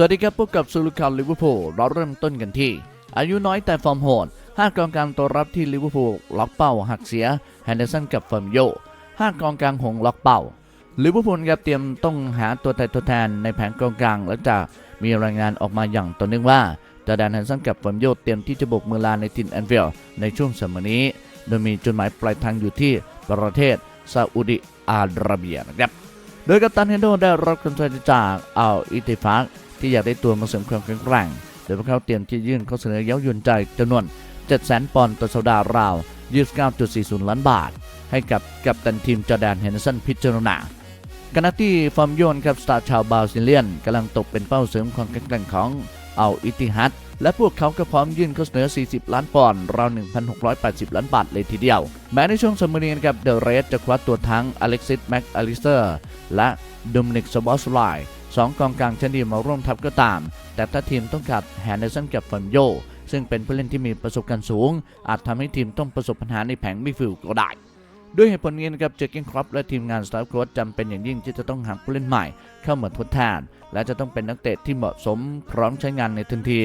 สวัสดีครับพบกับซูลูคาลิเวอร์พูลเราเริ่มต้นกันที่ อายุน้อยแต่ฟอร์มโหดห้ากองกลางตัวรับที่ลิเวอร์พูลล็อกเป้าหักเสียแฮนเดอร์สันกับเฟิร์มโยห้ากองกลางหงล็อกเป้าลิเวอร์พูลครับเตรียมต้องหาตัวแทนตัวแทนในแผงกองกลางหลังจากมีรายงานออกมาอย่างต่อเนื่องว่าจอแดนแฮนเดอร์สันกับเฟิร์มโยเตรียมที่จะบุกเมืองลาในทินแอนฟิลด์ในช่วงสมัยนี้ โดยมีจุดหมายปลายทางอยู่ที่ประเทศซาอุดิอาระเบียนะครับโดยกัปตันเฮนโดได้รับคำเสนอจากอัลอิติฟัก ที่อยากได้ตัวมาเสริมความแข็งแกร่งโดยพวกเขาเตรียมที่ยื่นข้อเสนอเย้ายวนใจจำนวน 700,000 ปอนด์ต่อสัปดาห์ราว 29.40 ล้านบาท ให้กับกัปตันทีมจอแดนเฮนเดอร์สันพิจารณาขณะที่ฟอร์มโยนกับสตาร์ชาวบราซิเลียนกำลังตกเป็นเป้าเสริมความแข็งแกร่งของอัลอิติฮัดและพวกเขาก็พร้อมยื่นข้อเสนอ 40 ล้านปอนด์ราว 1,680 ล้านบาทเลยทีเดียว แม้ในช่วงสมรีนกับเดอะเรสจะคว้าตัวทั้งอเล็กซิสแม็กอลิสเตอร์ และดมินิกสบอสไล สองกองกลางชั้นดีมาร่วมทัพก็ตาม แต่ถ้าทีมต้องการแฮนเดอร์สันกับฟันโย ซึ่งเป็นผู้เล่นที่มีประสบการณ์สูง อาจทำให้ทีมต้องประสบปัญหาในแผงมิดฟิลด์ก็ได้ ด้วยเหตุผลนี้นะครับเจอร์เกนครอปและทีมงานสตาฟโค้ชจำเป็นอย่างยิ่งที่จะต้องหาผู้เล่นใหม่ เข้ามาทดแทน และจะต้องเป็นนักเตะที่เหมาะสมพร้อมใช้งานในทันที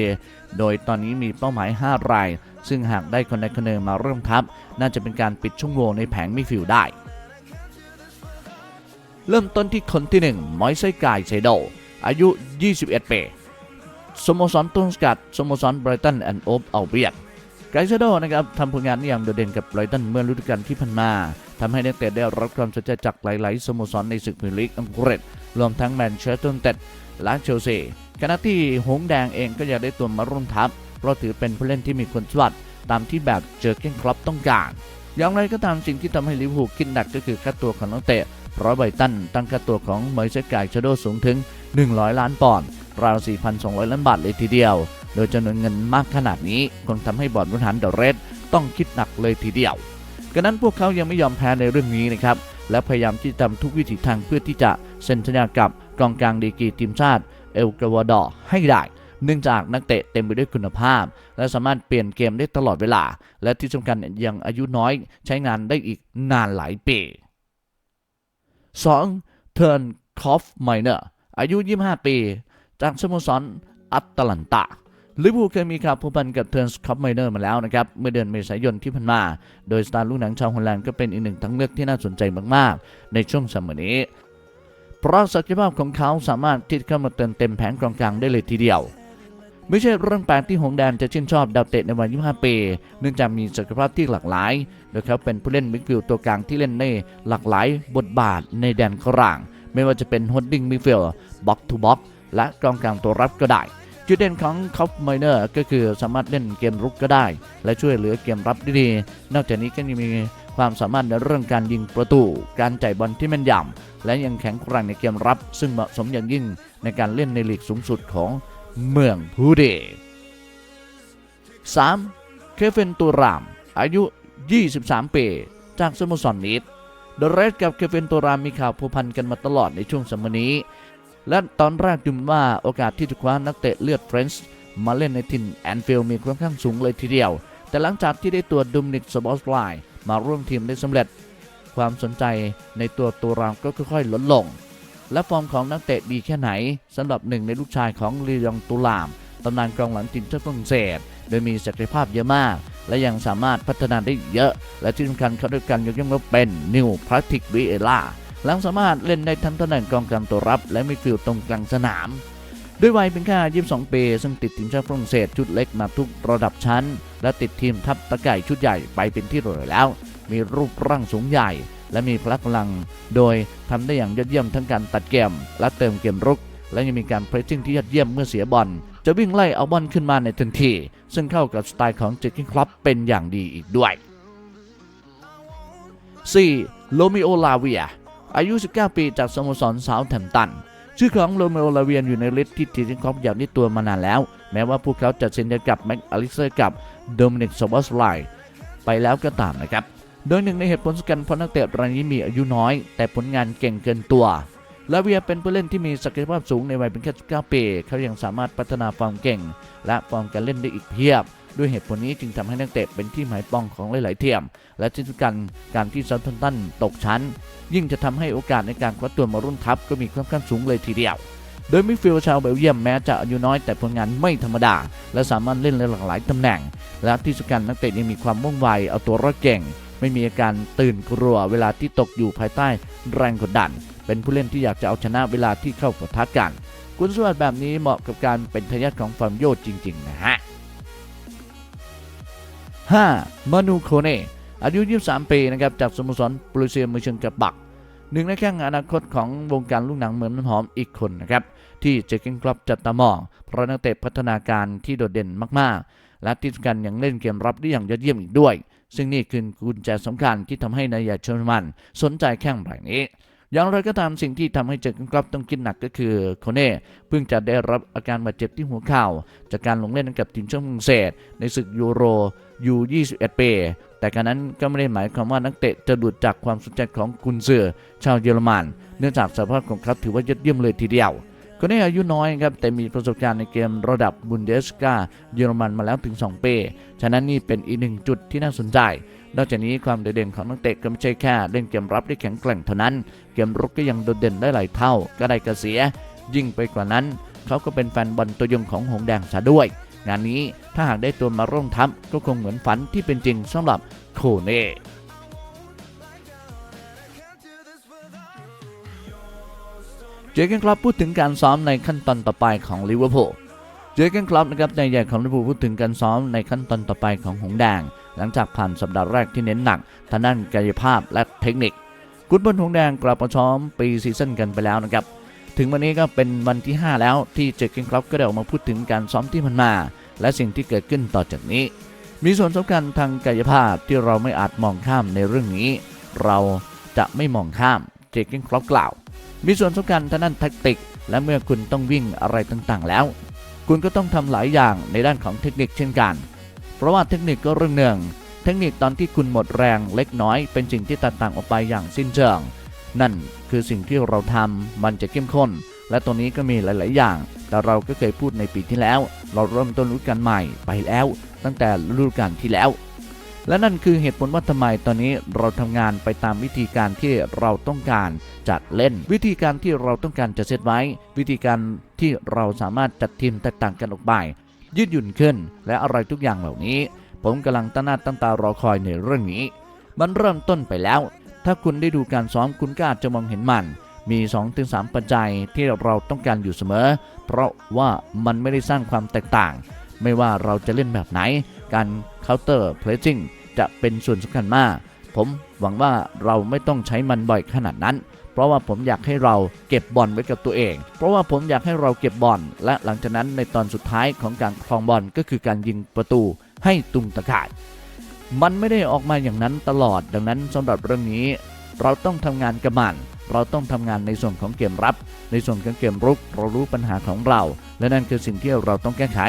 โดยตอนนี้มีเป้าหมาย 5 ราย ซึ่งหากได้คนใดคนหนึ่งมาเริ่มทัพ น่าจะเป็นการปิดช่องโหว่ในแผงมิดฟิลด์ได้ เริ่มต้นที่คนที่1มอยไซกายเซโดอายุ 21 ปีสโมสรต้นสกัดสโมสรไบรตันแอนด์โอบอัลเบียนไกเซโดนะครับทำผลงานได้อย่างโดดเด่นกับไบรตันเมื่อฤดูกาลที่ผ่านมาทำให้นักเตะได้รับความสนใจจากหลาย ๆ สโมสรในศึกพรีเมียร์ลีกอังกฤษรวมทั้งแมนเชสเตอร์ยูไนเต็ดและเชลซีขณะที่หงแดงเองก็อยากได้ตัวมาร่วมทัพ เพราะถือเป็นผู้เล่นที่มีคุณสมบัติตามที่แบบเจอเก้นครอปต้องการอย่างไรก็ตามสิ่งที่ทำให้ลิเวอร์พูลคิดหนักก็คือค่าตัวของนักเตะ ราะไบตันตั้งค่าตัวของมอยเซกายชโดสูงถึง 100 ล้านปอนด์ราว 4,200 ล้านบาทเลยทีเดียว โดยจำนวนเงินมากขนาดนี้คงทำให้บอร์ดบริหารเดอะเรดต้องคิดหนักเลยทีเดียวกระนั้นพวกเขายังไม่ยอมแพ้ในเรื่องนี้นะครับและพยายามที่จะทำทุกวิถีทางเพื่อที่จะเซ็นสัญญากับกองกลางดีกรีทีมชาติเอลกวาดอร์ให้ได้เนื่องจากนักเตะเต็มไปด้วยคุณภาพ และสามารถเปลี่ยนเกมได้ตลอดเวลา และที่สำคัญยังอายุน้อยใช้งานได้อีกนานหลายปี 2. เทิร์นคอฟไมเนอร์อายุ 25 ปี จากสโมสรอัตแลนตาลิเวอร์พูลเคยมีข่าวผูกพันกับเทิร์นคอฟไมเนอร์มาแล้วนะครับ เมื่อเดือนเมษายนที่ผ่านมา โดยสตาร์ลูกหนังชาวฮอลแลนด์ก็เป็นอีกหนึ่งทางเลือกที่น่าสนใจมาก ๆ ในช่วงสมัยนี้ เพราะศักยภาพของเขาสามารถที่เข้ามาเติมเต็มแผงกองกลางได้เลยทีเดียว ไม่ใช่เรื่องแปลกที่หงแดนจะชื่นชอบดาวเตะในวัย 25 ปี เนื่องจากมีศักยภาพที่หลากหลาย โดยเขาเป็นผู้เล่นมิดฟิลด์ตัวกลางที่เล่นในหลากหลายบทบาทในแดนกลาง ไม่ว่าจะเป็นฮดดิ้งมิดฟิลด์บ็อกทูบ็อกและกองกลางตัวรับก็ได้ จุดเด่นของคอฟไมเนอร์ก็คือสามารถเล่นเกมรุกก็ได้ และช่วยเหลือเกมรับได้ดีนอกจากนี้ก็ยังมีความสามารถในเรื่องการยิงประตู การจ่ายบอลที่แม่นยำและยังแข็งแกร่งในเกมรับ ซึ่งเหมาะสมอย่างยิ่งในการเล่นในลีกสูงสุดของ เมืองพูเด 3. เคฟินตูราม อายุ 23 ปี จากสโมสรนีดเดอะเรดกับเคฟินตูรามมีข่าวผูกพันกันมาตลอดในช่วงสมัยนี้ และตอนแรกดูว่าโอกาสที่จะคว้านักเตะเลือดเฟรนช์มาเล่นในทินแอนฟิลด์มีค่อนข้างสูงเลยทีเดียว แต่หลังจากที่ได้ตัวดุมนิกสบอสไลน์มาร่วมทีมได้สำเร็จ ความสนใจในตัวตูรามก็ค่อยๆลดลง และฟอร์มของนักเตะดีแค่ไหนสำหรับหนึ่งในลูกชายของลียองตูรามตำนานกองหลังทีมชาติฝรั่งเศส โดยมีศักยภาพเยอะมาก และยังสามารถพัฒนาได้เยอะ และที่สำคัญเขาด้วยกันยกย่องว่าเป็นนิวพราติกวิเอล่าหลังสามารถเล่นได้ทั้งตำแหน่งกองกลางตัวรับ และมิดฟิลด์ตรงกลางสนาม ด้วยวัยเพียงแค่ 22 ปี ซึ่งติดทีมชาติฝรั่งเศสชุดเล็กมาทุกระดับชั้น และติดทีมทัพตะไก่ชุดใหญ่ไปเป็นที่รียบร้อยแล้ว มีรูปร่างสูงใหญ่และมีพละกำลัง โดยทำได้อย่างยอดเยี่ยมทั้งการตัดเกมและเติมเกมรุก และยังมีการเพรสซิ่งที่ยอดเยี่ยมเมื่อเสียบอลจะวิ่งไล่เอาบอลขึ้นมาในทันที ซึ่งเข้ากับสไตล์ของเจคกิ้งคลับเป็นอย่างดีอีกด้วย 4. โลมิโอลาเวีย อายุ 19 ปีจากสโมสรซาวแธมป์ตัน ชื่อของโรเมโอลาเวียนอยู่ในลิสต์ที่ทีมครอปอยากได้ตัวมานานแล้ว แม้ว่าพวกเขาจะเซ็นกับแม็กอลิเซอร์กับโดมินิกซอบอสไลไปแล้วก็ตามนะครับ โดยหนึ่งในเหตุผลสำคัญเพราะนักเตะรายนี้มีอายุน้อย แต่ผลงานเก่งเกินตัวลาเวียเป็นผู้เล่นที่มีศักยภาพสูงในวัยเพียงแค่19ปี เขายังสามารถพัฒนาฟอร์มเก่ง และฟอร์มการเล่นได้อีกเพียบ ด้วยเหตุผลนี้จึงทำให้นักเตะเป็นที่หมายปองของหลายๆเทียม และที่สำคัญการที่ซันทันตันตกชั้น ยิ่งจะทำให้โอกาสในการคว้าตัวมารุ่นทัพก็มีค่อนข้างสูงเลยทีเดียว โดยมิฟิลชาวเบลเยียมแม้จะอายุน้อยแต่ผลงานไม่ธรรมดา และสามารถเล่นในหลากหลายตำแหน่ง และที่สำคัญนักเตะยังมีความว่งไวเอาตัวรอดเก่ง ไม่มีอาการตื่นกลัวเวลาที่ตกอยู่ภายใต้แรงกดดัน เป็นผู้เล่นที่อยากจะเอาชนะเวลาที่เข้าปะทะกัน คุณสมบัติแบบนี้เหมาะกับการเป็นทายาทของฟาร์มโยจริง ๆ นะฮะ 5. มานูโคเนอายุ 23 ปีนะครับจากสโมสรบรูเซียมือเชิงกระบักหนึ่งในแข้งอนาคตของวงการลูกหนังเหมือนน้ำหอมอีกคนนะครับที่เจอเกนคลับจัดตามอง เพราะนักเตะพัฒนาการที่โดดเด่นมาก ๆ และที่สำคัญยังเล่นเกมรับได้อย่างยอดเยี่ยมอีกด้วย ซึ่งนี่คือกุญแจสำคัญที่ทำให้นายเชอรมันสนใจแข้งรายนี้ อย่างไรก็ตามสิ่งที่ทำให้เจอเกนคลับต้องคิดหนักก็คือโคเน่เพิ่งจะได้รับอาการบาดเจ็บที่หัวเข่าจากการลงเล่นกับทีมชาติฝรั่งเศส ในศึกยูโรยู21ปีแต่การนั้นก็ไม่ได้หมายความว่านักเตะจะหลุดจากความสนใจของกุนเซือชาวเยอรมัน เนื่องจากสภาพของเขาถือว่ายอดเยี่ยมเลยทีเดียว คนนี้อายุน้อยครับแต่มีประสบการณ์ในเกมระดับบุนเดสกาเยอรมันมาแล้วถึง 2 ปี ฉะนั้นนี่เป็นอีกหนึ่งจุดที่น่าสนใจ นอกจากนี้ความโดดเด่นของนักเตะก็ไม่ใช่แค่เล่นเกมรับได้แข็งแกร่งเท่านั้น เกมรุกก็ยังโดดเด่นได้หลายเท่า ก็ได้กระเสีย ยิ่งไปกว่านั้น เขาก็เป็นแฟนบอลตัวยงของหงแดงซะด้วย งานนี้ถ้าหากได้ตัวมาร่วมทัพก็คงเหมือนฝันที่เป็นจริงสำหรับโคเน่ เจเกนคลับพูดถึงการซ้อมในขั้นตอนต่อไปของลิเวอร์พูลเจเกนคลับนะครับในใหญ่ของลิเวอร์พูลพูดถึงการซ้อมในขั้นตอนต่อไปของหงแดง หลังจากผ่านสัปดาห์แรกที่เน้นหนักทางด้านกายภาพและเทคนิคกุนบอลหงแดงกลับมาซ้อมปีซีซั่นกันไปแล้วนะครับถึงวันนี้ก็เป็นวันที่ 5 แล้วที่เจเกนคลับก็ได้ออกมาพูดถึงการซ้อมที่มันมา และสิ่งที่เกิดขึ้นต่อจากนี้ มีส่วนสำคัญทางกายภาพที่เราไม่อาจมองข้ามในเรื่องนี้ เราจะไม่มองข้ามเจเกนคลับกล่าว มีส่วนสำคัญทางด้านแทคติก และเมื่อคุณต้องวิ่งอะไรต่างๆ แล้ว คุณก็ต้องทำหลายอย่างในด้านของเทคนิคเช่นกัน เพราะว่าเทคนิคก็เรื่องหนึ่ง เทคนิคตอนที่คุณหมดแรงเล็กน้อยเป็นสิ่งที่แตกต่างออกไปอย่างสิ้นเชิง นั่นคือสิ่งที่เราทำมันจะเข้มข้น และตัวนี้ก็มีหลาย ๆ อย่าง แต่เราก็เคยพูดในปีที่แล้ว เราเริ่มต้นฤดูกาลใหม่ไปแล้ว ตั้งแต่ฤดูกาลที่แล้ว และนั่นคือเหตุผลว่าทำไมตอนนี้เราทำงานไปตามวิธีการที่เราต้องการจัดเล่น วิธีการที่เราต้องการจะเซตไว้ วิธีการที่เราสามารถจัดทีมแตกต่างกันออกไป ยืดหยุ่นขึ้น และอะไรทุกอย่างเหล่านี้ ผมกำลังตั้งหน้าตั้งตารอคอยในเรื่องนี้ มันเริ่มต้นไปแล้ว ถ้าคุณได้ดูการซ้อมคุณก็อาจจะมองเห็นมัน มี 2-3 ปัจจัยที่เราต้องการอยู่เสมอ เพราะว่ามันไม่ได้สร้างความแตกต่าง ไม่ว่าเราจะเล่นแบบไหน การ counter pressing จะเป็นส่วนสำคัญมาก ผมหวังว่าเราไม่ต้องใช้มันบ่อยขนาดนั้น เพราะว่าผมอยากให้เราเก็บบอลไว้กับตัวเอง เพราะว่าผมอยากให้เราเก็บบอลและหลังจากนั้นในตอนสุดท้ายของการครองบอลก็คือการยิงประตูให้ตุงตะข่ายมันไม่ได้ออกมาอย่างนั้นตลอด ดังนั้นสำหรับเรื่องนี้ เราต้องทำงานกับมัน เราต้องทำงานในส่วนของเกมรับ ในส่วนของเกมรุก เรารู้ปัญหาของเรา และนั่นคือสิ่งที่เราต้องแก้ไข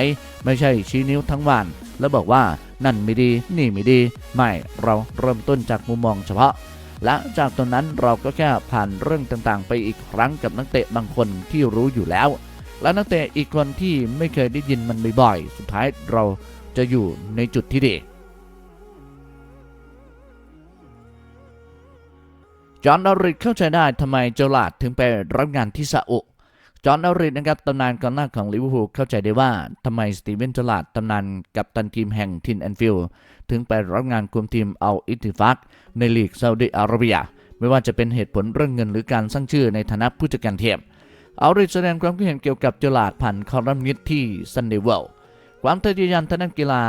ไม่ใช่ชี้นิ้วทั้งวัน แล้วบอกว่านั่นไม่ดี นี่ไม่ดี ไม่เราเริ่มต้นจากมุมมองเฉพาะ และจากตรงนั้นเราก็แค่ผ่านเรื่องต่างๆ ไปอีกครั้งกับนักเตะบางคนที่รู้อยู่แล้ว และนักเตะอีกคนที่ไม่เคยได้ยินมันบ่อยๆสุดท้ายเราจะอยู่ในจุดที่ดี จอห์นดาริดเข้าใจได้ทำไมเจอลาดถึงไปรับงานที่ซาอุจอห์นดาริดนะครับตำนานกองหน้าของลิเวอร์พูลเข้าใจได้ว่าทำไมสตีเวนเจอร์ลาดตำนานกับตันทีมแห่งทินแอนฟิลด์ถึงไปรับงานคุมทีมเอาอิติฟักในลีกซาอุดิอาระเบีย ไม่ว่าจะเป็นเหตุผลเรื่องเงินหรือการสร้างชื่อในฐานะผู้จัดการทีมเอาริดแสดงความคิดเห็นเกี่ยวกับเจอลาดผ่านคอลัมนิสต์ที่ Sunday World ความทะเยอทะยานทางด้านกีฬา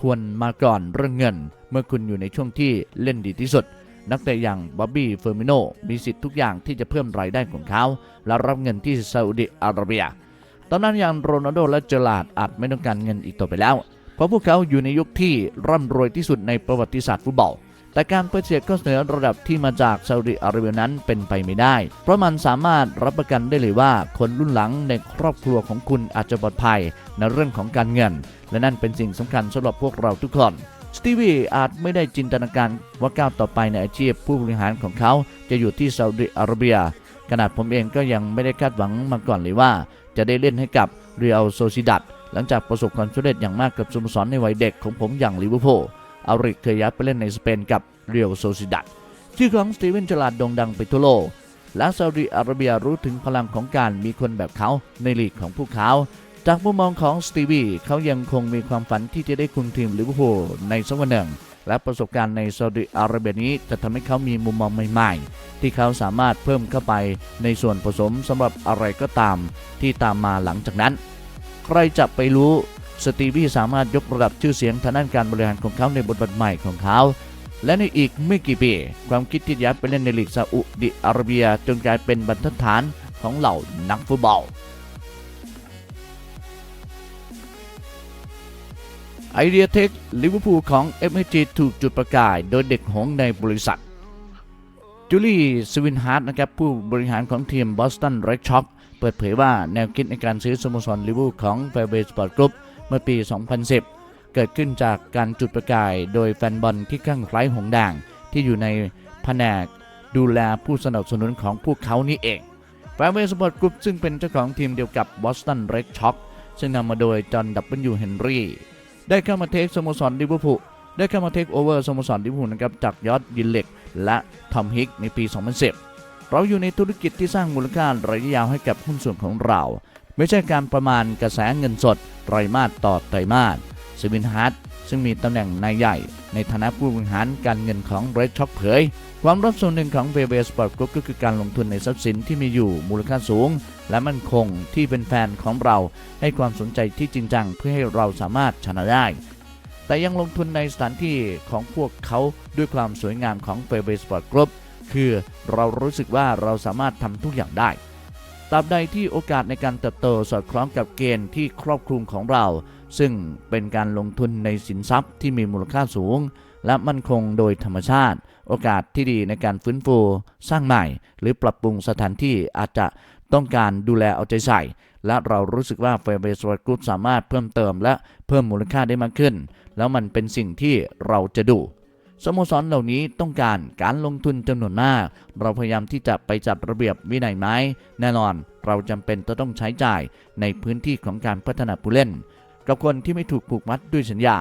ควรมาก่อนเรื่องเงิน เมื่อคุณอยู่ในช่วงที่เล่นดีที่สุด นักเตะอย่างบ๊อบบี้เฟอร์มิโนมีสิทธิ์ทุกอย่างที่จะเพิ่มรายได้ของเขา และรับเงินที่ซาอุดิอาระเบีย ตอนนั้นอย่างโรนัลโดและเจอร์ลาดอาจไม่ต้องการเงินอีกต่อไปแล้ว เพราะพวกเขาอยู่ในยุคที่ร่ำรวยที่สุดในประวัติศาสตร์ฟุตบอลแต่การเปิดเสียข้อเสนอระดับที่มาจากซาอุดิอาระเบียนั้นเป็นไปไม่ได้ เพราะมันสามารถรับประกันได้เลยว่าคนรุ่นหลังในครอบครัวของคุณอาจจะปลอดภัยในเรื่องของการเงิน และนั่นเป็นสิ่งสำคัญสำหรับพวกเราทุกคน สตีวีอาจไม่ได้จินตนาการว่าก้าวต่อไปในอาชีพผู้บริหารของเขาจะอยู่ที่ซาอุดิอาระเบีย ขนาดผมเองก็ยังไม่ได้คาดหวังมาก่อนเลยว่า จะได้เล่นให้กับเรอัลโซซิดัดหลังจากประสบความสำเร็จอย่างมากกับสโมสรในวัยเด็กของผมอย่างลิเวอร์พูลอาริกเคยย้ายไปเล่นในสเปนกับเรอัลโซซิดัดชื่อของสตีเวนจลาดโด่งดังไปทั่วโลกและซาอุดิอาระเบียรู้ถึงพลังของการมีคนแบบเขาในลีกของพวกเขา จากมุมมองของสตีวีเขายังคงมีความฝันที่จะได้คุมทีมลิเวอร์พูลในสักวันหนึ่ง และประสบการณ์ในซาอุดิอาระเบียนี้จะทำให้เขามีมุมมองใหม่ ๆ ที่เขาสามารถเพิ่มเข้าไปในส่วนผสมสำหรับอะไรก็ตามที่ตามมาหลังจากนั้น ใครจะไปรู้สตีวีสามารถยกระดับชื่อเสียงทางด้านการบริหารของเขาในบทบาทใหม่ของเขา และในอีกไม่กี่ปี ความคิดที่ย้ายไปเล่นในลีกซาอุดิอาระเบียจนกลายเป็นบรรทัดฐานของเหล่านักฟุตบอล ไอเดียเทคลิเวอร์พูลของ f อ g ถูกจุดประกาย โดยเด็กหงในบริษัท จูลี่สวินฮาร์ดนะครับผู้บริหารของทีมบอสตันเรดช็อคเปิดเผยว่าแนวคิดในการซื้อสโมสรลิเวอร์พูลของแฟร์เบสปอร์ตกรุ๊ปเมื่อปี 2010 เกิดขึ้นจากการจุดประกาย โดยแฟนบอลที่ข้างไคล้หงด่าง ที่อยู่ในแผนกดูแลผู้สนับสนุนของพวกเขานี่เองแฟร์เบสปอร์ตกรุ๊ปซึ่งเป็นเจ้าของทีมเดียวกับบอสตันเรดช็อคซึ่งนำมาโดยจอห์นดับเบิลยูเฮนรี่ ได้เข้ามาเทคสโมสรลิเวอร์พูลได้เข้ามาเทคโอเวอร์สโมสรลิเวอร์พูลนะครับจากยอดยินเล็กและทอมฮิกในปี 2010 เราอยู่ในธุรกิจที่สร้างมูลค่าระยะยาวให้กับหุ้นส่วนของเรา ไม่ใช่การประมาณกระแสเงินสดไตรมาสต่อไตรมาส สวินฮาร์ดซึ่งมีตำแหน่งนายใหญ่ ในฐานะผู้บริหารการเงินของเรดช็อคเผย ความรับส่วนหนึ่งของเวเบสปอร์ตกรุ๊ปก็คือการลงทุนในทรัพย์สินที่มีอยู่มูลค่าสูง และมั่นคงที่เป็นแฟนของเรา ให้ความสนใจที่จริงจังเพื่อให้เราสามารถชนะได้ แต่ยังลงทุนในสถานที่ของพวกเขาด้วยความสวยงามของเฟเบสปอร์ตกรุ๊ปคือเรารู้สึกว่าเราสามารถทำทุกอย่างได้ ตราบใดที่โอกาสในการเติบโตสอดคล้องกับเกณฑ์ที่ครอบคลุมของเรา ซึ่งเป็นการลงทุนในสินทรัพย์ที่มีมูลค่าสูง และมั่นคงโดยธรรมชาติ โอกาสที่ดีในการฟื้นฟู สร้างใหม่ หรือปรับปรุงสถานที่อาจจะต้องการดูแลเอาใจใส่ และเรารู้สึกว่าเฟเบสปอร์กรุ๊ปสามารถเพิ่มเติมและเพิ่มมูลค่าได้มากขึ้น แล้วมันเป็นสิ่งที่เราจะดู สโมสรเหล่านี้ต้องการการลงทุนจำนวนมาก เราพยายามที่จะไปจัดระเบียบวินัยไหมแน่นอน เราจำเป็นจะต้องใช้จ่ายในพื้นที่ของการพัฒนาผู้เล่น กับคนที่ไม่ถูกผูกมัดด้วยสัญญา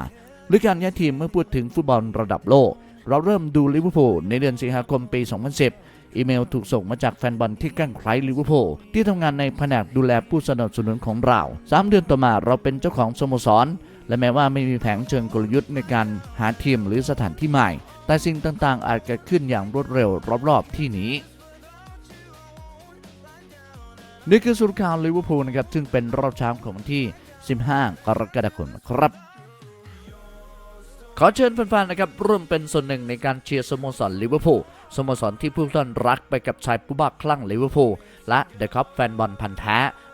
หรือการย้ายทีมเมื่อพูดถึงฟุตบอลระดับโลก เราเริ่มดูลิเวอร์พูลในเดือนสิงหาคมปี 2010 อีเมลถูกส่งมาจากแฟนบอลที่กล้ใคล้ลิเวอร์พูลที่ทำงานในแผนกดูแลผู้สนับสนุนของเรา 3 เดือนต่อมาเราเป็นเจ้าของสโมสร และแม้ว่าไม่มีแผนเชิงกลยุทธ์ในการหาทีมหรือสถานที่ใหม่ แต่สิ่งต่างๆ อาจเกิดขึ้นอย่างรวดเร็วรอบ ๆ ที่นี้นี่คือสุดข่าวลิเวอร์พูลนะครับ ซึ่งเป็นรอบเช้าของวันที่ 15 กรกฎาคมนครับ ขอเชิญแฟนๆนะครับร่วมเป็นส่วนหนึ่งในการเชียร์สโมสรลิเวอร์พูลสโมสรที่ผู้ท่านรักไปกับชายผู้บ้าคลั่งลิเวอร์พูลและเดอะคัพแฟนบอลพันธ์แท้